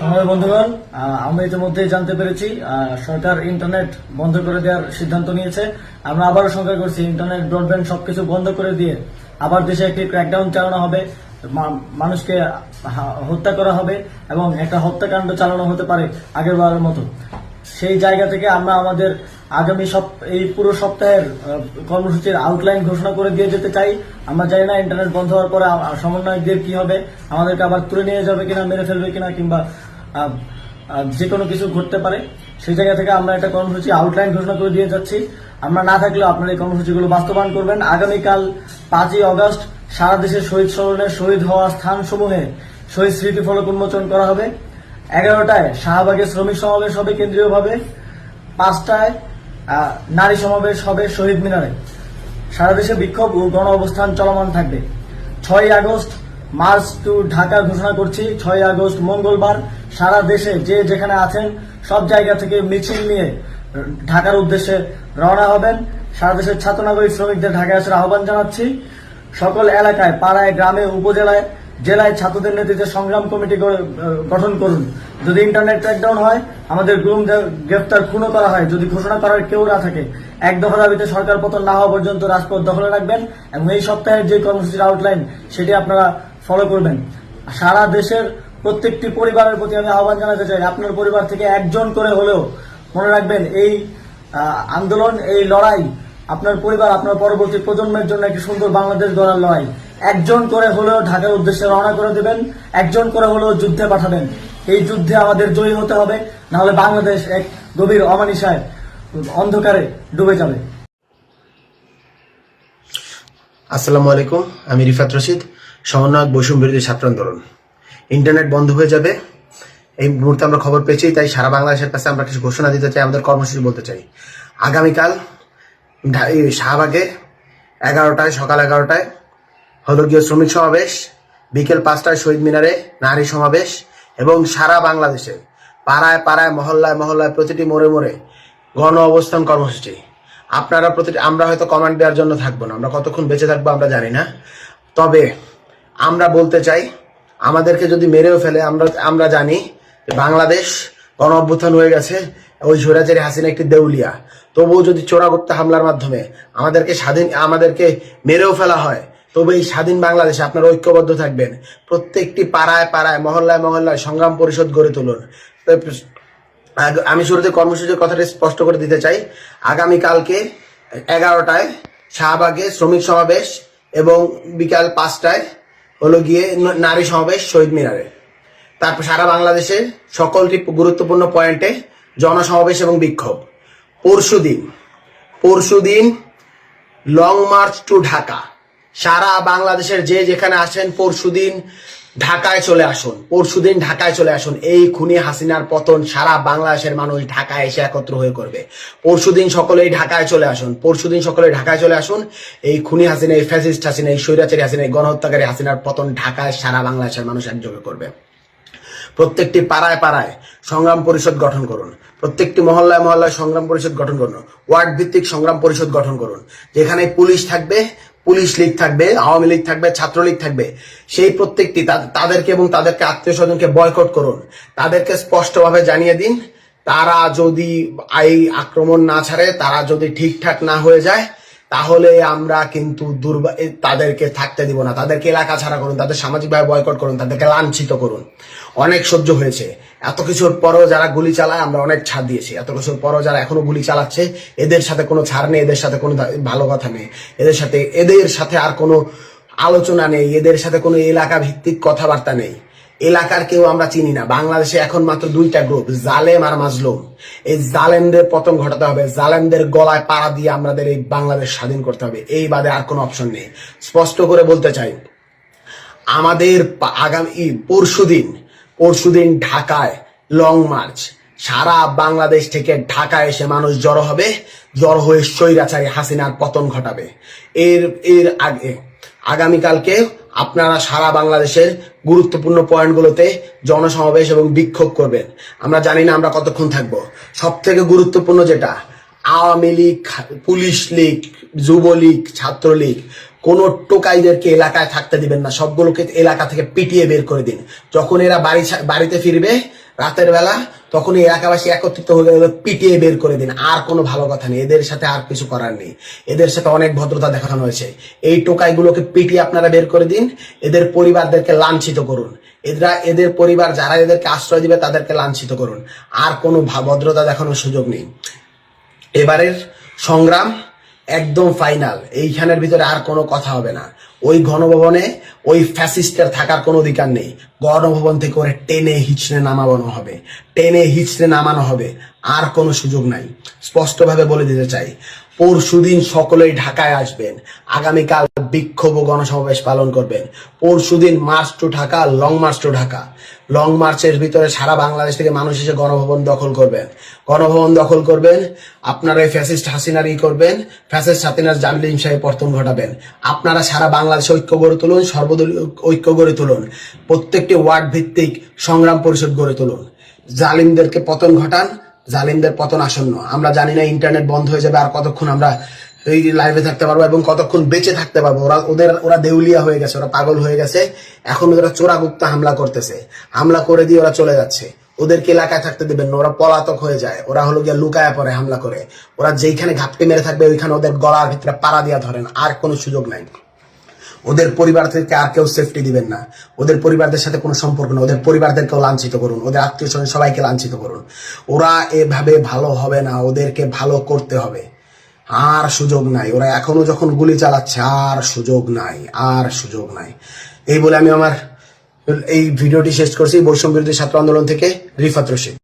সময় বন্ধুগণ আমরা ইতিমধ্যেই জানতে পেরেছি সরকার ইন্টারনেট বন্ধ করে দেওয়ার সিদ্ধান্ত নিয়েছে। আমরা আবারও শঙ্কা করছি, ইন্টারনেট, ব্রডব্যান্ড সবকিছু বন্ধ করে দিয়ে আবার দেশে একটি ক্র্যাকডাউন চালানো হবে মানুষকে হত্যা করা হবে এবং একটা হত্যাকাণ্ড চালানো হতে পারে আগের বারের মতো। সেই জায়গা থেকে আমরা আমাদের আগামী সপ, এই পুরো সপ্তাহের কর্মসূচির আউটলাইন ঘোষণা করে দিয়ে যেতে চাই। আমরা জানি না ইন্টারনেট বন্ধ হওয়ার পরে সমন্বয়কদের কি হবে। আমাদেরকে আবার তুলে নিয়ে যাবে কিনা মেরে ফেলবে কিনা, কিংবা যে কোনো কিছু ঘটতে পারে। সেই জায়গা থেকে আমরা একটা কর্মসূচি আউটলাইন ঘোষণা করে দিয়ে যাচ্ছি। আমরা না থাকলেও আপনারা এই কর্মসূচিগুলো বাস্তবায়ন করবেন। আগামীকাল পাঁচই অগস্ট সারা দেশের শহীদ স্মরণে শহীদ হওয়া স্থানসমূহে শহীদ স্মৃতি ফলক উন্মোচন করা হবে। এগারোটায় শাহবাগে শ্রমিক সমাবেশ হবে কেন্দ্রীয়ভাবে, পাঁচটায় নারী সমাবেশ হবে শহীদ মিনারে। সারা দেশে বিক্ষোভ ও গণ অবস্থান চলমান থাকবে। ছয় আগস্ট, মার্চ টু ঢাকা ঘোষণা করছি। ছয় আগস্ট, মঙ্গলবার, সারা দেশে যে যেখানে আছেন, সব জায়গা থেকে মিছিল নিয়ে ঢাকার উদ্দেশ্যে রওনা হবেন। সারা দেশের ছাত্র নাগরিক শ্রমিকদের ঢাকায় আসার আহ্বান জানাচ্ছি। সকল এলাকায়, পাড়ায়, গ্রামে, উপজেলায় জেলায় ছাত্রদের নেতৃত্বে সংগ্রাম কমিটি গঠন করুন। যদি ইন্টারনেট ট্র্যাকডাউন হয়, আমাদের গুম গ্রেফতার খুনও করা হয়। যদি ঘোষণা করার কেউ না থাকে, এক দফা দাবিতে সরকার পতন না হওয়া পর্যন্ত রাজপথ দখলে রাখবেন এবং এই সপ্তাহের যে কর্মসূচির আউটলাইন সেটি আপনারা ফলো করবেন। সারা দেশের প্রত্যেকটি পরিবারের প্রতি আমি আহ্বান জানাতে চাই, আপনার পরিবার থেকে একজন করে হলেও মনে রাখবেন, এই আন্দোলন, এই লড়াই আপনার পরিবার, আপনার পরবর্তী প্রজন্মের জন্য একটি সুন্দর বাংলাদেশ গড়ার লড়াই। একজন করে হলেও ঢাকার উদ্দেশ্যে রওনা করে দেবেন, একজন করে হলেও যুদ্ধে পাঠাবেন। এই যুদ্ধে আমাদের জয়ী হতে হবে, নাহলে বাংলাদেশ এক গভীর অমানিসায় অন্ধকারে ডুবে যাবে। আসসালামু আলাইকুম, আমি রিফাত রশিদ, সমন্বয়ক বৈষম্য বিরোধী ছাত্র আন্দোলন। ইন্টারনেট বন্ধ হয়ে যাবে, এই মুহূর্তে আমরা খবর পেয়েছি, তাই সারা বাংলাদেশের কাছে আমরা কিছু ঘোষণা দিতে চাই, আমাদের কর্মসূচি বলতে চাই। আগামীকাল শাহবাগে এগারোটায়, সকাল এগারোটায় হলো গিয়ে শ্রমিক সমাবেশ, বিকেল পাঁচটায় শহীদ মিনারে নারী সমাবেশ এবং সারা বাংলাদেশে পাড়ায় পাড়ায়, মহল্লায় মহল্লায় প্রতিটি মোড়ে মোড়ে গণ অবস্থান কর্মসূচি। আপনারা প্রতিটি, আমরা হয়তো কমান্ড দেওয়ার জন্য থাকব না, আমরা কতক্ষণ বেঁচে থাকব আমরা জানি না। তবে আমরা বলতে চাই, আমাদেরকে যদি মেরেও ফেলে, আমরা আমরা জানি বাংলাদেশ গণ অভ্যুত্থান হয়ে গেছে, ওই স্বৈরাচারী হাসিনা একটি দেউলিয়া। তবুও যদি চোরাগত্তা হামলার মাধ্যমে আমাদেরকে স্বাধীন, আমাদেরকে মেরেও ফেলা হয় তবে এই স্বাধীন বাংলাদেশে আপনারা ঐক্যবদ্ধ থাকবেন। প্রত্যেকটি পাড়ায় পাড়ায়, মহল্লায় মহল্লায় সংগ্রাম পরিষদ গড়ে তুলুন। আমি শুরুতে কর্মসূচির কথাটা স্পষ্ট করে দিতে চাই। আগামীকালকে এগারোটায় শাহবাগে শ্রমিক সমাবেশ এবং বিকাল পাঁচটায় হলো গিয়ে নারী সমাবেশ শহীদ মিনারে। তারপর সারা বাংলাদেশে সকলটি গুরুত্বপূর্ণ পয়েন্টে জনসমাবেশ এবং বিক্ষোভ। পরশুদিন পরশুদিন লং মার্চ টু ঢাকা সারা বাংলাদেশের যে যেখানে আসেন পরশুদিন ঢাকায় চলে আসুন। পরশুদিন ঢাকায় চলে আসুন। এই খুনি হাসিনার পতন সারা বাংলাদেশের মানুষ ঢাকায় এসে একত্র হয়ে করবে। পরশুদিন সকলেই ঢাকায় চলে আসুন। পরশুদিন সকলে ঢাকায় চলে আসুন। এই খুনি হাসিনা, এই ফ্যাসিস্ট হাসিনা, এই স্বৈরাচারী হাসিনা, এই গণহত্যাকারী হাসিনার পতন ঢাকায় সারা বাংলাদেশের মানুষ একযোগে করবে। প্রত্যেকটি পাড়ায় পাড়ায় সংগ্রাম পরিষদ গঠন করুন। প্রত্যেকটি মহল্লায় মহল্লায় সংগ্রাম পরিষদ গঠন করুন। ওয়ার্ড ভিত্তিক সংগ্রাম পরিষদ গঠন করুন। যেখানে পুলিশ থাকবে পুলিশ লীগ থাকবে, আওয়ামী লীগ থাকবে, ছাত্রলীগ থাকবে। সেই প্রত্যেকটি তাদেরকে এবং তাদেরকে আত্মীয় স্বজনকে বয়কট করুন। তাদেরকে স্পষ্টভাবে জানিয়ে দিন, তারা যদি এই আক্রমণ না ছাড়ে, তারা যদি ঠিকঠাক না হয়ে যায় তাহলে আমরা কিন্তু তাদেরকে থাকতে দিব না। তাদেরকে এলাকা ছাড়া করুন, তাদের সামাজিকভাবে বয়কট করুন, তাদেরকে লাঞ্ছিত করুন। অনেক সহ্য হয়েছে। এত কিছুর পরও যারা গুলি চালায়, আমরা অনেক ছাড় দিয়েছি। এত কিছুর পরও যারা এখনও গুলি চালাচ্ছে, এদের সাথে কোনো ছাড় নেই, এদের সাথে কোনো ভালো কথা নেই। এদের সাথে এদের সাথে আর কোনো আলোচনা নেই, এদের সাথে কোনো এলাকা ভিত্তিক কথাবার্তা নেই। এলাকার কেউ আমরা চিনি না। বাংলাদেশে এখন মাত্র দুইটা গ্রুপ জালেম আর মাজলুম। এই জালেমদের পতন ঘটাতে হবে। জালেমদের গলায় পাড়া দিয়ে আমাদের এই বাংলাদেশ স্বাধীন করতে হবে। এই বাদে আর কোনো অপশন নেই। স্পষ্ট করে বলতে চাই, আমাদের আগামী পরশুদিন পরশুদিন ঢাকায় লং মার্চ সারা বাংলাদেশ থেকে ঢাকায় এসে মানুষ জড়ো হবে, জড়ো হয়ে স্বৈরাচারী হাসিনার পতন ঘটাবে। এর এর আগে আগামীকালকে আপনারা সারা বাংলাদেশের গুরুত্বপূর্ণ পয়েন্টগুলোতে জনসমাবেশ এবং বিক্ষোভ করবেন। আমরা জানি না আমরা কতক্ষণ থাকব। সব থেকে গুরুত্বপূর্ণ যেটা, আওয়ামী লীগ, পুলিশ লীগ, যুবলীগ, ছাত্রলীগ, কোনো টোকাইদেরকে এলাকায় থাকতে দিবেন না। সবগুলোকে এলাকা থেকে পিটিয়ে বের করে দিন। যখন এরা বাড়ি বাড়িতে ফিরবে রাতের বেলা তখন এলাকাবাসী একত্রিত হয়ে পিটিয়ে বের করে দিন। আর কোনো ভালো কথা নেই। এদের সাথে আর কিছু করার নেই। এদের সাথে অনেক ভদ্রতা দেখানো হয়েছে। এই টোকাইগুলোকে পিটিয়ে আপনারা বের করে দিন। এদের পরিবারদেরকে লাঞ্ছিত করুন। এরা এদের পরিবার যারা এদেরকে আশ্রয় দিবে তাদেরকে লাঞ্ছিত করুন। আর কোনো ভদ্রতা দেখানোর সুযোগ নেই। এবারের সংগ্রাম একদম ফাইনাল এইখানের ভিতরে আর কোনো কথা হবে না। ওই গণভবনে ওই ফ্যাসিস্টের থাকার কোনো অধিকার নেই। গণভবন থেকে ওরে টেনে হিচড়ে নামানো হবে। টেনে হিচড়ে নামানো হবে। আর কোনো সুযোগ নাই। স্পষ্টভাবে বলে দিতে চাই, পরশুদিন সকলেই ঢাকায় আসবেন। আগামীকাল বিক্ষোভ ও গণসমাবেশ পালন করবেন। পরশুদিন march to Dhaka, long march to Dhaka. Long মার্চের ভিতরে সারা বাংলাদেশ থেকে মানুষ এসে গণভবন দখল করবেন। গণভবন দখল করবেন, আপনারা ফ্যাসিস্ট হাসিনার ই করবেন ফ্যাসিস্ট হাসিনার জামিলিম সাহেব পর্তন ঘটাবেন। আপনারা সারা বাংলাদেশে ঐক্য গড়ে তুলুন, সর্বদলীয় ঐক্য গড়ে তুলুন, প্রত্যেকটি ওয়ার্ড ভিত্তিক সংগ্রাম পরিষদ গড়ে তুলুন। জালিমদেরকে পতন ঘটান, জালিমদের পতন আসন্ন। আমরা জানি না ইন্টারনেট বন্ধ হয়ে যাবে আর কতক্ষণ আমরা এই লাইভে থাকতে পারব এবং কতক্ষণ বেঁচে থাকতে পারব। ওরা, ওদের, ওরা দেউলিয়া হয়ে গেছে, ওরা পাগল হয়ে গেছে। এখন ওরা চোরাগুপ্তা হামলা করতেছে। হামলা করে দিয়ে ওরা চলে যাচ্ছে। ওদেরকে এলাকায় থাকতে দেবেন না, ওরা পলাতক হয়ে যায়। ওরা হলো গিয়ে লুকায় পরে হামলা করে। ওরা যেইখানে ঘাপটি মেরে থাকবে, ওইখানে ওদের গলার ভিতরে পাড়া দিয়া ধরেন। আর কোনো সুযোগ নাই। ওদের পরিবার থেকে আর কেউ সেফটি দিবেন না। ওদের পরিবারদের সাথে কোনো সম্পর্ক না ওদের পরিবারদেরকেও লাঞ্ছিত করুন। ওদের আত্মীয় স্বজন সবাইকে লাঞ্ছিত করুন। ওরা এভাবে ভালো হবে না। ওদেরকে ভালো করতে হবে। আর সুযোগ নাই। ওরা এখনও যখন গুলি চালাচ্ছে, আর সুযোগ নাই। আর সুযোগ নাই। এই বলে আমি আমার এই ভিডিওটি শেষ করছি। বৈষম্য বিরোধী ছাত্র আন্দোলন থেকে রিফাত রশিদ।